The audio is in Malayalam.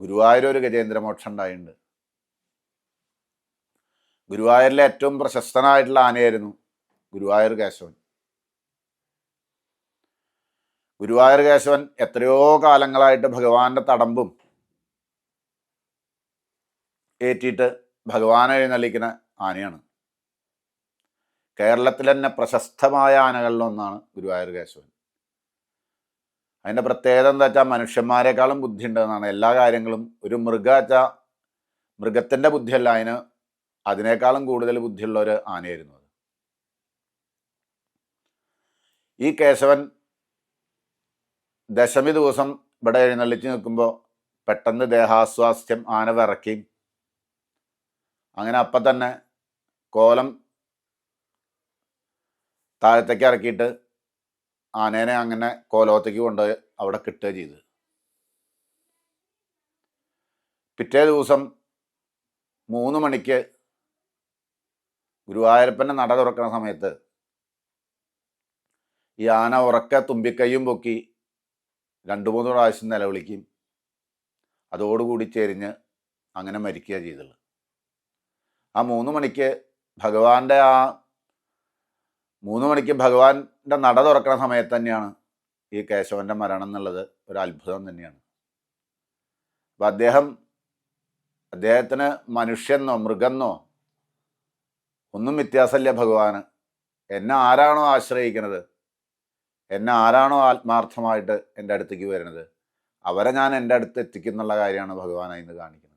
ഗുരുവായൂർ ഒരു ഗജേന്ദ്രമോക്ഷം ഉണ്ടായിട്ടുണ്ട്. ഗുരുവായൂരിലെ ഏറ്റവും പ്രശസ്തനായിട്ടുള്ള ആനയായിരുന്നു ഗുരുവായൂർ കേശവൻ. ഗുരുവായൂർ കേശവൻ എത്രയോ കാലങ്ങളായിട്ട് ഭഗവാന്റെ തടമ്പും ഏറ്റിയിട്ട് ഭഗവാൻ എഴുന്നള്ളിക്കുന്ന ആനയാണ്. കേരളത്തിൽ തന്നെ പ്രശസ്തമായ ആനകളിലൊന്നാണ് ഗുരുവായൂർ കേശവൻ. അതിന്റെ പ്രത്യേകത എന്താ വെച്ചാൽ മനുഷ്യന്മാരെക്കാളും ബുദ്ധി ഉണ്ടെന്നാണ് എല്ലാ കാര്യങ്ങളും ഒരു മൃഗ വെച്ചാൽ മൃഗത്തിന്റെ ബുദ്ധിയല്ല അതിന് അതിനേക്കാളും കൂടുതൽ ബുദ്ധിയുള്ള ഒരു ആനയായിരുന്നു അത്. ഈ കേശവൻ ദശമി ദിവസം ഇവിടെ എഴുന്നള്ളിച്ച് നിൽക്കുമ്പോൾ പെട്ടെന്ന് ദേഹാസ്വാസ്ഥ്യം ആന വിറക്കി അങ്ങനെ അപ്പം തന്നെ കോലം താഴത്തേക്ക് ഇറക്കിയിട്ട് ആനേനെ അങ്ങനെ കോലോത്തേക്ക് കൊണ്ടുപോയി അവിടെ കിട്ടുക ചെയ്ത് പിറ്റേ ദിവസം മൂന്ന് മണിക്ക് ഗുരുവായൂരപ്പന്റെ നട തുറക്കുന്ന സമയത്ത് ഈ ആന ഉറക്ക തുമ്പിക്കൈയും പൊക്കി രണ്ടു മൂന്ന് പ്രാവശ്യം നിലവിളിക്കും. അതോടുകൂടി ചെരിഞ്ഞ് അങ്ങനെ മരിക്കുക ചെയ്തുള്ളു ആ മൂന്ന് മണിക്ക് ഭഗവാന്റെ ആ മൂന്ന് മണിക്ക് ഭഗവാന്റെ നട തുറക്കുന്ന സമയത്ത് തന്നെയാണ് ഈ കേശവന്റെ മരണം എന്നുള്ളത് ഒരു അത്ഭുതം തന്നെയാണ്. അപ്പം അദ്ദേഹം അദ്ദേഹത്തിന് മനുഷ്യന്നോ മൃഗന്നോ ഒന്നും വ്യത്യാസമില്ല ഭഗവാന്. എന്നെ ആരാണോ ആശ്രയിക്കുന്നത്? എന്നെ ആരാണോ ആത്മാർത്ഥമായിട്ട് എന്റെ അടുത്തേക്ക് വരുന്നത്? അവരെ ഞാൻ എന്റെ അടുത്ത് എത്തിക്കുന്നുള്ള കാര്യമാണ് ഭഗവാനായി ഇന്ന് കാണിക്കുന്നത്.